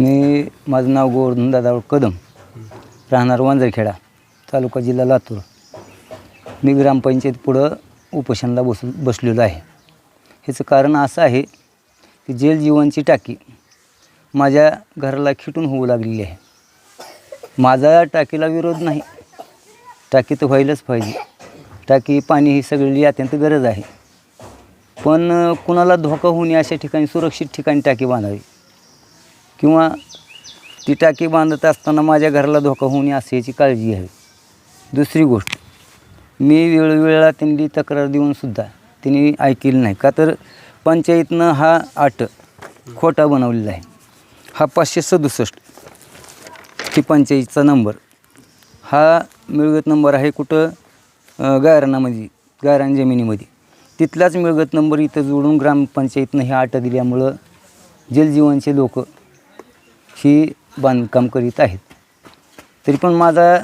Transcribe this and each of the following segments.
मी माझं नाव गोवर्धन दादावर कदम. राहणार वांजरखेडा तालुका जिल्हा लातूर. मी ग्रामपंचायत पुढं उपोषणाला बसून बसलेलो आहे. ह्याचं कारण असं आहे की जेल जीवनची टाकी माझ्या घराला खिटून होऊ लागलेली आहे. माझा टाकीला विरोध नाही. टाकी तर व्हायलाच पाहिजे. टाकी पाणी ही सगळी अत्यंत गरज आहे. पण कुणाला धोका होऊ नये अशा ठिकाणी सुरक्षित ठिकाणी टाकी बांधावी. किंवा ती टाकी बांधत असताना माझ्या घराला धोका होऊ नये अशी याची काळजी घ्यावी. दुसरी गोष्ट मी वेळोवेळेला त्यांनी तक्रार देऊनसुद्धा त्यांनी ऐकली नाही. का तर पंचायतनं हा आट खोटा बनवलेला आहे. हा पाचशे सदुसष्ट ही पंचायतचा नंबर. हा मिळगत नंबर आहे कुठं? गायरानामध्ये गायरान जमिनीमध्ये. तिथलाच मिळगत नंबर इथं जोडून ग्रामपंचायतनं हे आट दिल्यामुळं जलजीवनचे लोक ही बांधकाम करीत आहेत. तरी पण माझा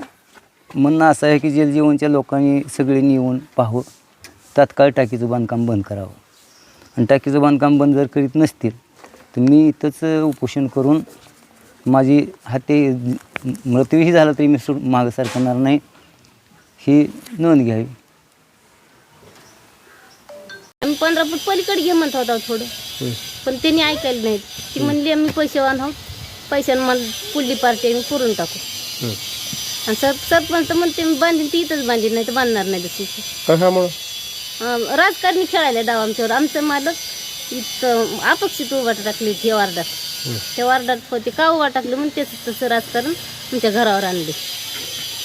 म्हणणं असं आहे की जलजीवनच्या लोकांनी सगळ्यांनी येऊन पाहावं तात्काळ टाकीचं बांधकाम बंद करावं. आणि टाकीचं बांधकाम बंद जर करीत नसतील तर मी इथंच उपोषण करून माझी हाते मृत्यूही झाला तरी मी सोड मागं सरकणार नाही ही नोंद घ्यावी. आम्ही पंधरा फूट पलीकडे घे म्हणत होता थोडं. पण त्यांनी ऐकायला नाहीत. ती म्हणली आम्ही पैसे आहो पैशानं मला पुढली पार्टी आम्ही पुरून टाकू. आणि सर सरपंच तर म्हणते मी बांधीन ती इथंच बांधीन नाही तर बांधणार नाही कशामुळं? अं, राजकारणी खेळायला डाव आमच्यावर. आमचं मालक इथं अपक्षित उभा टाकली होती या वार्डात. त्या वार्डात होते का उभा टाकले? म्हणून तेच तसं राजकारण आमच्या घरावर आणले.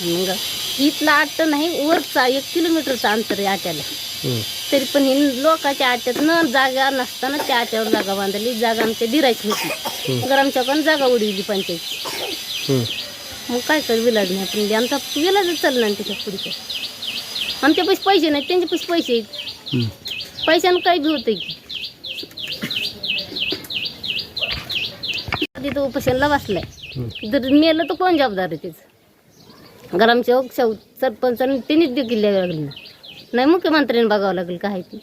मग इथला आट नाही वरचा एक किलोमीटरचा अंतर आहे आट्याला. तरी पण ही लोकांच्या आट्यात न जागा नसताना त्या आट्यावर जागा बांधली. जागा आमच्या दिरायची होती. तर आमच्याकडून जागा उडविली पंचायत. मग काय कर विलाज नाही पण आमचा विलाजच चालला नाही त्याच्या पुढे काय आमच्या पैसे पैसे नाहीत त्यांचे पैसे पैसे आहेत. पैशानं काही बी होतं की. तिथं उपोषणला बसलाय. जर मेलं तर कोण जबाबदार आहे ग्रामसेवक शेव सरपंचाने त्यांनीच देखील लागलं नाही मुख्यमंत्र्यांनी बघावं लागेल काय ती.